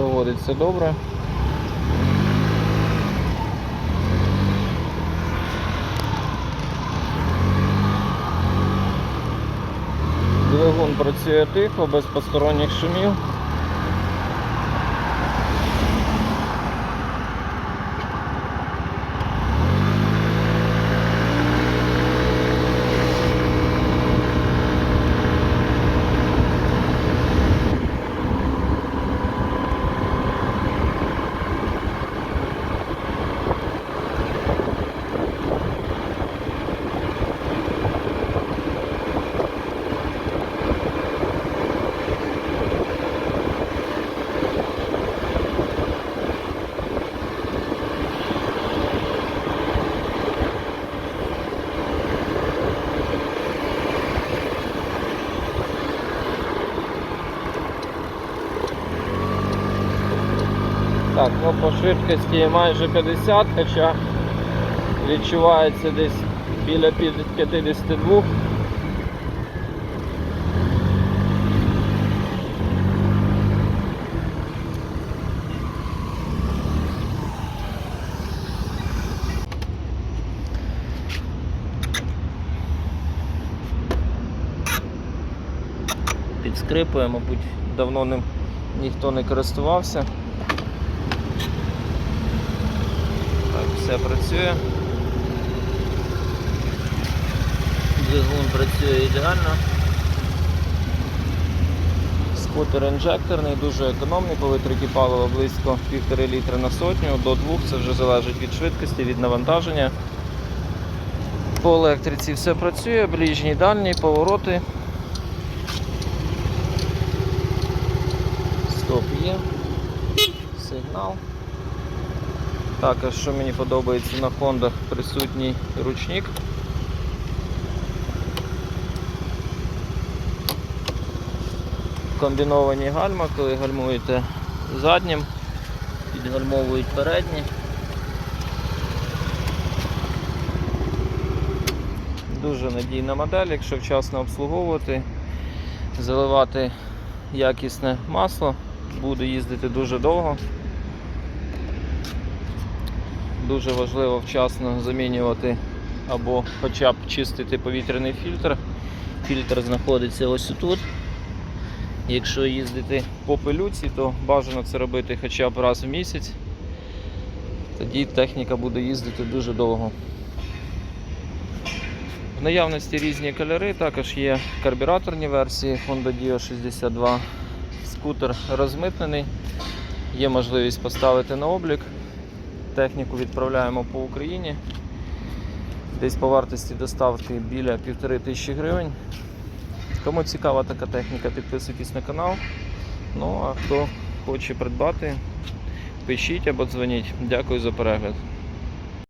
заводиться добре. Двигун працює тихо, без посторонніх шумів. Так, ну по швидкості майже 50, хоча відчувається десь біля під- 52. Підскрипує, мабуть, давно ним ніхто не користувався. Все працює. Двигун працює ідеально. Скутер інжекторний, дуже економний, по витраті палива близько 1,5 літра на сотню, до 2 це вже залежить від швидкості, від навантаження. По електриці все працює, ближній, дальній, повороти. Стоп є. Сигнал. Також, що мені подобається на Хондах, присутній ручник. Комбіновані гальма, коли гальмуєте заднім, підгальмовують передні. Дуже надійна модель, якщо вчасно обслуговувати, заливати якісне масло, буде їздити дуже довго. Дуже важливо вчасно замінювати або хоча б чистити повітряний фільтр. Фільтр знаходиться ось тут. Якщо їздити по пилюці, то бажано це робити хоча б раз в місяць. Тоді техніка буде їздити дуже довго. В наявності різні кольори, також є карбюраторні версії Honda Dio 62. Скутер розмитнений, є можливість поставити на облік. Техніку відправляємо по Україні. Десь по вартості доставки біля півтори тисячі гривень. Кому цікава така техніка, підписуйтесь на канал. Ну а хто хоче придбати, пишіть або дзвоніть. Дякую за перегляд.